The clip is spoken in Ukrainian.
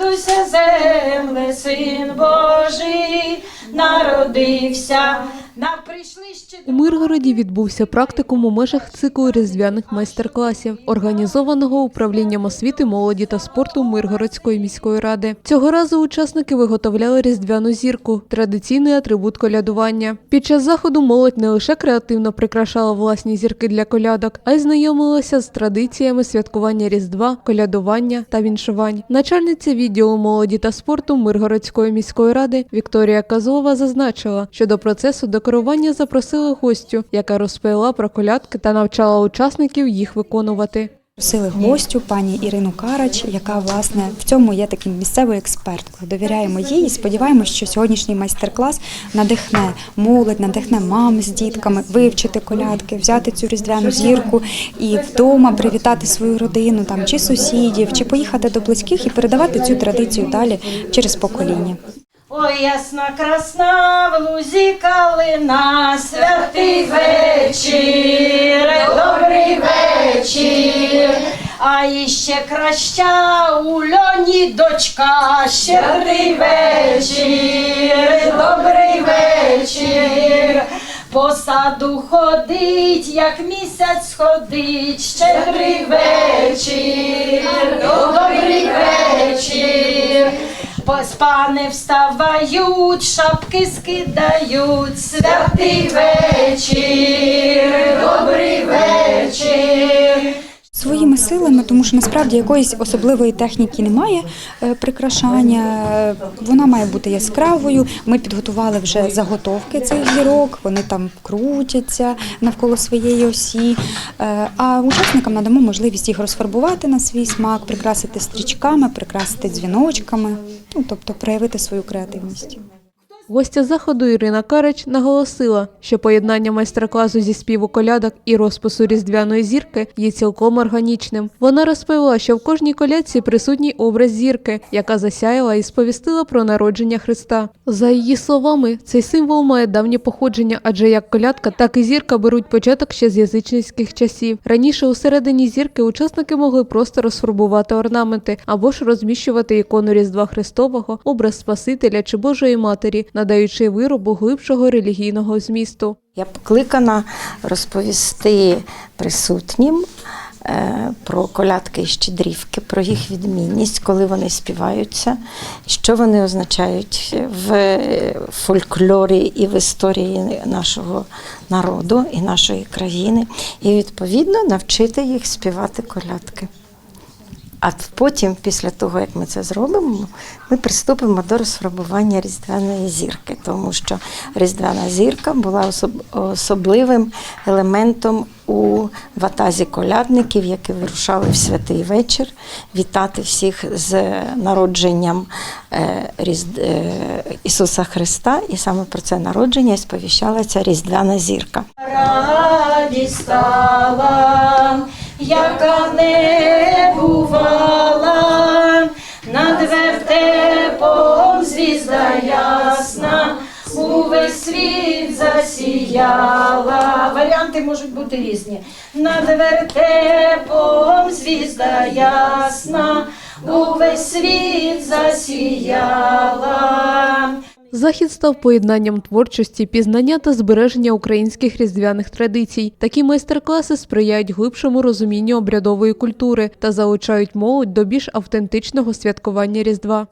радуйся, земле, син Божий, народився. На У Миргороді відбувся практикум у межах циклу різдвяних майстер-класів, організованого управлінням освіти, молоді та спорту Миргородської міської ради. Цього разу учасники виготовляли різдвяну зірку, традиційний атрибут колядування. Під час заходу молодь не лише креативно прикрашала власні зірки для колядок, а й знайомилася з традиціями святкування Різдва, колядування та віншувань. Начальниця відділу молоді та спорту Миргородської міської ради Вікторія Козлова зазначила, що до процесу декорування запросили гостю, яка розповіла про колядки та навчала учасників їх виконувати. Просили гостю пані Ірину Карач, яка власне в цьому є таким місцевою експерткою. Довіряємо їй і сподіваємося, що сьогоднішній майстер-клас надихне молодь, надихне мам з дітками вивчити колядки, взяти цю різдвяну зірку і вдома привітати свою родину, там чи сусідів, чи поїхати до близьких і передавати цю традицію далі через покоління. Ой, ясна красна в лузі калина, святий вечір, добрий вечір. А іще краща у льоні дочка, щедрий вечір, добрий вечір. По саду ходить, як місяць сходить, щедрий вечір, добрий вечір. Пани вставають, шапки скидають, святий вечір. Силами, тому що насправді якоїсь особливої техніки немає е, прикрашання. Вона має бути яскравою. Ми підготували вже заготовки цих зірок, вони там крутяться навколо своєї осі. Е, А учасникам надамо можливість їх розфарбувати на свій смак, прикрасити стрічками, прикрасити дзвіночками, ну тобто проявити свою креативність. Гостя заходу Ірина Карач наголосила, що поєднання майстер-класу зі співу колядок і розпису різдвяної зірки є цілком органічним. Вона розповіла, що в кожній колядці присутній образ зірки, яка засяяла і сповістила про народження Христа. За її словами, цей символ має давнє походження, адже як колядка, так і зірка беруть початок ще з язичницьких часів. Раніше у середині зірки учасники могли просто розфарбувати орнаменти або ж розміщувати ікону Різдва Христового, образ Спасителя чи Божої Матері, надаючи виробу глибшого релігійного змісту. Я покликана розповісти присутнім е, про колядки і щедрівки, про їх відмінність, коли вони співаються, що вони означають в фольклорі і в історії нашого народу і нашої країни, і відповідно навчити їх співати колядки. А потім, після того, як ми це зробимо, ми приступимо до розфарбування різдвяної зірки, тому що різдвяна зірка була особ- особливим елементом у ватазі колядників, які вирушали в святий вечір, вітати всіх з народженням е, е, Ісуса Христа. І саме про це народження сповіщала ця різдвяна зірка. радість стала, яка не ясна, увесь світ засіяла. Варіанти можуть бути різні. Над вертепом звізда ясна, увесь світ засіяла. Захід став поєднанням творчості, пізнання та збереження українських різдвяних традицій. Такі майстер-класи сприяють глибшому розумінню обрядової культури та залучають молодь до більш автентичного святкування Різдва.